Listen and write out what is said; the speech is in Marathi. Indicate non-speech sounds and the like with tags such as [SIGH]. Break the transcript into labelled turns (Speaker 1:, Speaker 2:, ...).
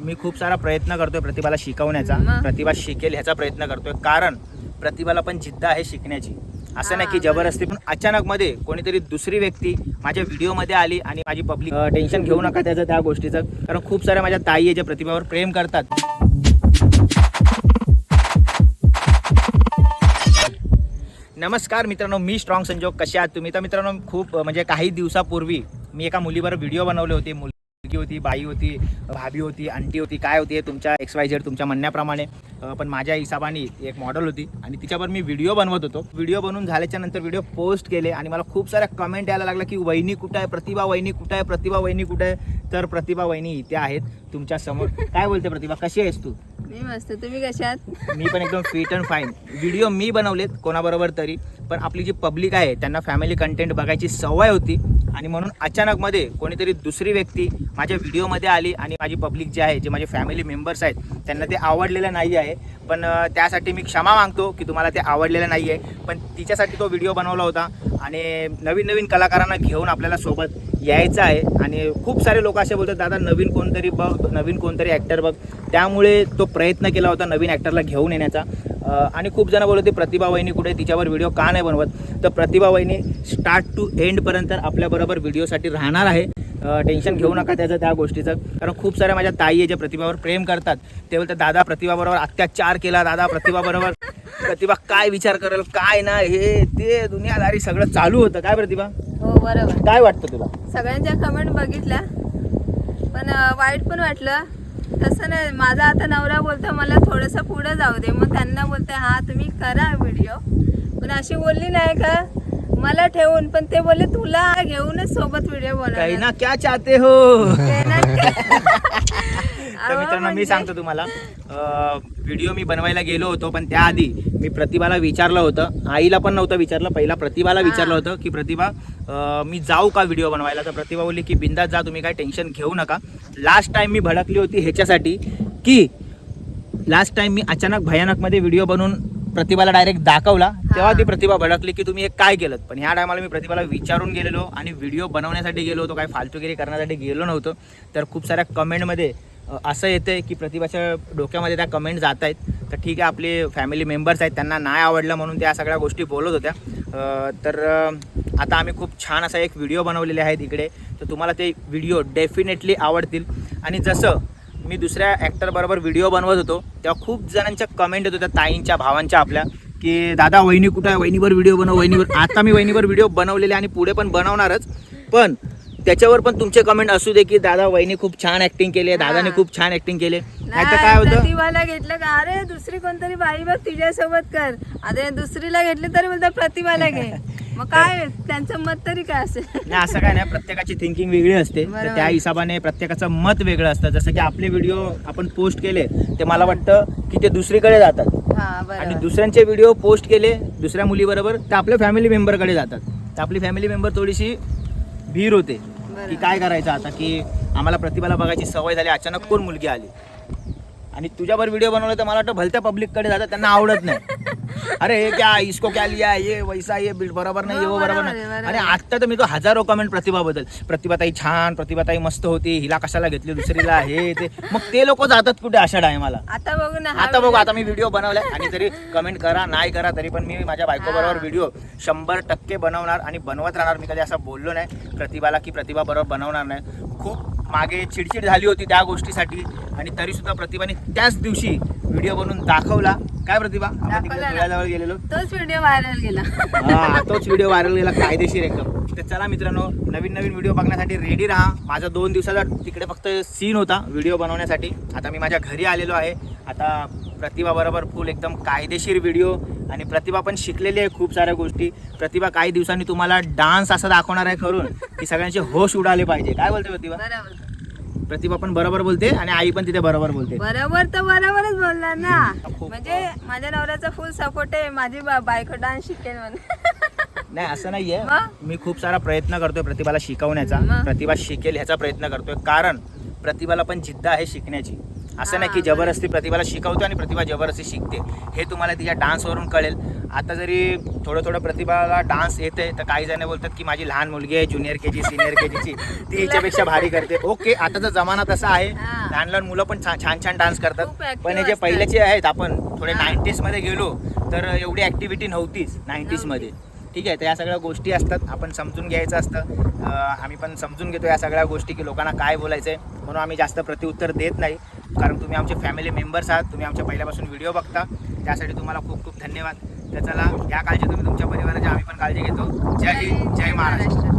Speaker 1: मी खूप सारा प्रयत्न करतोय प्रतिभाला शिकवण्याचा? प्रतिभा शिकेल ह्याचा प्रयत्न करतोय. कारण प्रतिभाला पण जिद्द आहे शिकण्याची. असं नाही की. जबरदस्ती पण अचानक मध्ये कोणीतरी दुसरी व्यक्ती माझ्या व्हिडिओमध्ये आली आणि माझी पब्लिक टेन्शन घेऊ नका त्याचं त्या गोष्टीचं. कारण खूप साऱ्या माझ्या ताई आहे ज्या प्रतिभावर प्रेम करतात. नमस्कार मित्रांनो मी स्ट्रॉंग संजोग. कसे आहात तुम्ही? तर मित्रांनो खूप म्हणजे काही दिवसापूर्वी मी एका मुलीवर व्हिडिओ बनवले होते. मुलगी होती बाई होती भाभी होती आंटी होती काय होती हे तुमच्या एक्स वाय झेड तुमच्या म्हणण्याप्रमाणे. पण माझ्या हिसाबाने एक मॉडेल होती आणि तिच्यावर मी व्हिडिओ बनवत होतो. व्हिडिओ बनवून झाल्याच्यानंतर व्हिडिओ पोस्ट केले आणि मला खूप साऱ्या कमेंट यायला लागला की वहिनी कुठं आहे? प्रतिभा वहिनी कुठं आहे? प्रतिभा वहिनी कुठं आहे? तर प्रतिभा वहिनी इथे आहेत तुमच्यासमोर. काय बोलते प्रतिभा? कशी आहेस तू?
Speaker 2: मी मस्त. तुम्ही कशात
Speaker 1: मी पण एकदम फिट अँड फाईन व्हिडिओ मी बनवलेत कोणाबरोबर तरी पण आपली जी पब्लिक आहे त्यांना फॅमिली कंटेंट बघायची सवय होती. आणि म्हणून अचानकमध्ये कोणीतरी दुसरी व्यक्ती माझ्या व्हिडिओमध्ये आली आणि माझी पब्लिक जी आहे जे माझे फॅमिली मेंबर्स आहेत त्यांना ते आवडलेलं नाही आहे. पण त्यासाठी मी क्षमा मागतो की तुम्हाला ते आवडलेलं नाही आहे. पण तिच्यासाठी तो व्हिडिओ बनवला होता आणि नवीन नवीन कलाकारांना घेऊन आपल्याला सोबत यायचं आहे. आणि खूप सारे लोक असे बोलतात दादा नवीन कोणतरी बघ नवीन कोणतरी ॲक्टर बघ. त्यामुळे तो प्रयत्न केला होता नवीन ॲक्टरला घेऊन येण्याचा. आणि खूप जण बोलत होते प्रतिभा वहिनी कुठे? तिच्यावर व्हिडिओ का नाही बनवत? तर प्रतिभा वहिनी स्टार्ट टू एंडपर्यंत आपल्याबरोबर व्हिडिओसाठी राहणार आहे. टेन्शन घेऊ नका त्याचं त्या गोष्टीचं. कारण खूप साऱ्या माझ्या ताई आहे ज्या प्रतिभावर प्रेम करतात. ते बोलतात दादा प्रतिभाबरोबर अत्याचार केला दादा प्रतिभाबरोबर प्रतिभा काय विचार करेल काय ना हे ते दुनियादारी सगळं चालू होतं. काय प्रतिभा?
Speaker 2: बरोबर.
Speaker 1: काय वाटतं तुला?
Speaker 2: सगळ्यांच्या कमेंट बघितल्या. पण वाईट पण वाटलं. तसं नाही माझा आता नवरा बोलतो मला थोडंसं पुढं जाऊ दे. मग त्यांना बोलते हा तुम्ही करा व्हिडिओ पण अशी बोलली नाही का? मला ठेवून पण ते बोलले तुला घेऊनच सोबत व्हिडिओ बनवणार.
Speaker 1: ना क्या चाहते हो? [LAUGHS] [LAUGHS] तर मित्रांनो मी
Speaker 2: म्हणजे-
Speaker 1: सांगतो तुम्हाला व्हिडिओ मी बनवायला गेलो होतो पण त्याआधी मी प्रतिभाला विचारलं होतं. आईला पण नव्हतं विचारलं पहिला प्रतिभाला. विचारलं होतं की प्रतिभा मी जाऊ का व्हिडिओ बनवायला? तर प्रतिभा बोलली की बिंदात जा तुम्ही काय टेन्शन घेऊ नका. लास्ट टाइम मी भडकली होती ह्याच्यासाठी की लास्ट टाइम मी अचानक भयानकमध्ये व्हिडिओ बनवून प्रतिभाला डायरेक्ट दाखवला तेव्हा ती प्रतिभा भडकली की तुम्ही हे काय केलं पण ह्या टायमाला मी प्रतिभाला विचारून गेलेलो आणि व्हिडिओ बनवण्यासाठी गेलो होतो काय फालतूगिरी करण्यासाठी गेलो नव्हतो. तर खूप साऱ्या कमेंटमध्ये असं येतं आहे की प्रतिभाच्या डोक्यामध्ये त्या कमेंट जात आहेत. तर ठीक आहे आपले फॅमिली मेंबर्स आहेत त्यांना नाही आवडलं म्हणून त्या सगळ्या गोष्टी बोलत होत्या. तर आता आम्ही खूप छान असा एक व्हिडिओ बनवलेले आहेत इकडे. तर तुम्हाला ते व्हिडिओ डेफिनेटली आवडतील. आणि जसं मी दुसऱ्या ॲक्टरबरोबर व्हिडिओ बनवत होतो तेव्हा खूप जणांच्या कमेंट येत होत्या ताईंच्या भावांच्या आपल्या की दादा वहिनी कुठं आहे? वहिनीवर व्हिडिओ बनव वहिनीवर. आता मी वहिनीवर व्हिडिओ बनवलेले आणि पुढे पण बनवणारच. पण त्याच्यावर पण तुमचे कमेंट असू दे की दादा वहिनी खूप छान ऍक्टिंग केली आहे दादाने. खूप छान ऍक्टिंग केली नाही, काय होतं?
Speaker 2: प्रतिभाला घेतलं का? अरे दुसरी कोणतरी बाई बघ तिच्यासोबत कर. अरे दुसरीला घेतली तरी बोलतात प्रतिभाला घे. मग [LAUGHS] काय? त्यांचं मत तरी काय असेल?
Speaker 1: नाही असं काय नाही. प्रत्येकाची थिंकिंग वेगळी असते. तर
Speaker 2: बरोबर.
Speaker 1: त्या हिशोबाने प्रत्येकाचं मत वेगळं असतं. जसं की आपले व्हिडिओ आपण पोस्ट केले ते मला वाटतं की ते दुसरीकडे जातात.
Speaker 2: हा
Speaker 1: आणि
Speaker 2: बरोबर
Speaker 1: दुसऱ्यांचे व्हिडिओ पोस्ट केले दुसऱ्या मुलीबरोबर तर आपल्या फॅमिली मेंबरकडे जातात. तर आपली फॅमिली मेंबर थोडीशी भीर होते. की काय करायचं आता? की आम्हाला प्रतिभाला बघायची सवय झाली अचानक कोण मुलगी आली? आणि तुझ्यावर व्हिडिओ बनवला तर मला वाटतं भलत्या पब्लिककडे जातात त्यांना आवडत नाही. [LAUGHS] अरे हे क्या इसको क्या लिया ये वैसा ये बरोबर नाही ये वो
Speaker 2: हो,
Speaker 1: बरोबर नाही.
Speaker 2: आहे, बरोबर
Speaker 1: आणि
Speaker 2: आहे.
Speaker 1: आता तर मी तो हजारो कमेंट प्रतिभाबद्दल प्रतिभाताई छान प्रतिभाताई मस्त होती हिला कशाला घेतली दुसरीला हे ते. मग ते लोक जातात कुठे अशा टायमाला
Speaker 2: आता बघू ना
Speaker 1: आता बघू आता मी व्हिडिओ बनवलाय आणि तरी कमेंट करा नाही करा तरी पण मी माझ्या बायको बरोबर
Speaker 2: हा.
Speaker 1: व्हिडिओ शंभर टक्के बनवणार आणि बनवत राहणार. मी कधी असं बोललो नाही प्रतिभाला की प्रतिभा बरोबर बनवणार नाही. खूप मागे चिडचिड झाली होती त्या गोष्टीसाठी आणि तरी सुद्धा प्रतिभाने त्याच दिवशी व्हिडिओ बनवून दाखवला. काय प्रतिभा? आपण तिकडे
Speaker 2: दाखवला ना.
Speaker 1: धुळ्याजवळ गेलेलो.
Speaker 2: तोच व्हिडिओ व्हायरल गेला.
Speaker 1: हा तोच व्हिडिओ व्हायरल गेला. कायदेशीर एकदम. तर चला मित्रांनो नवीन नवीन व्हिडिओ बघण्यासाठी रेडी राहा. माझा दोन दिवसाचा तिकडे फक्त सीन होता व्हिडिओ बनवण्यासाठी. आता मी माझ्या घरी आलेलो आहे. आता प्रतिभा बरोबर फुल एकदम कायदेशीर व्हिडिओ आणि प्रतिभा पण शिकलेली आहे खूप साऱ्या गोष्टी. प्रतिभा काही दिवसांनी तुम्हाला डान्स असा दाखवणार आहे करून की सगळ्यांचे होश उडाले पाहिजे. काय बोलते प्रतिभा? प्रतिभा पण बरोबर बोलते आणि आई पण तिथे बरोबर बोलते.
Speaker 2: बरोबर तर बरोबरच बोलणार ना. म्हणजे माझ्या नवऱ्याचा फुल सपोर्ट आहे माझी बायको डान्स शिकेल म्हणून.
Speaker 1: नाही असं नाहीये? [LAUGHS] मी खूप सारा प्रयत्न करतोय प्रतिभाला शिकवण्याचा? प्रतिभा शिकेल ह्याचा प्रयत्न करतोय. कारण प्रतिभाला पण जिद्द आहे शिकण्याची. असं नाही की जबरदस्ती प्रतिभाला शिकवतो आणि प्रतिभा जबरदस्ती शिकते. हे तुम्हाला तिच्या डान्सवरून कळेल. आता जरी थोडं थोडं प्रतिभाला डान्स येते तर काही जण बोलतात की माझी लहान मुलगी आहे junior K G senior K जीची ती [LAUGHS] हिच्यापेक्षा भारी करते. ओके आताचा जमाना तसा आहे. लहान लहान मुलं पण छान छान डान्स करतात. पण हे जे. पहिल्याचे आहेत आपण थोडे
Speaker 2: हा.
Speaker 1: नाईन्टीजमध्ये गेलो तर एवढी ऍक्टिव्हिटी नव्हतीच नाईन्टीजमध्ये. ठीक आहे तर या सगळ्या गोष्टी असतात. आपण समजून घ्यायचं असतं. आम्ही पण समजून घेतो या सगळ्या गोष्टी की लोकांना काय बोलायचं आहे म्हणून आम्ही जास्त प्रत्युत्तर देत नाही. कारण तुम्ही आमचे फॅमिली मेंबर्स आहात तुम्ही आमच्या पहिल्यापासून व्हिडिओ बघता. त्यासाठी तुम्हाला खूप खूप धन्यवाद. त्याच्याला या काळजी तुम्ही तुमच्या परिवाराची आम्ही पण काळजी घेतो. जय हिंद जय महाराष्ट्र.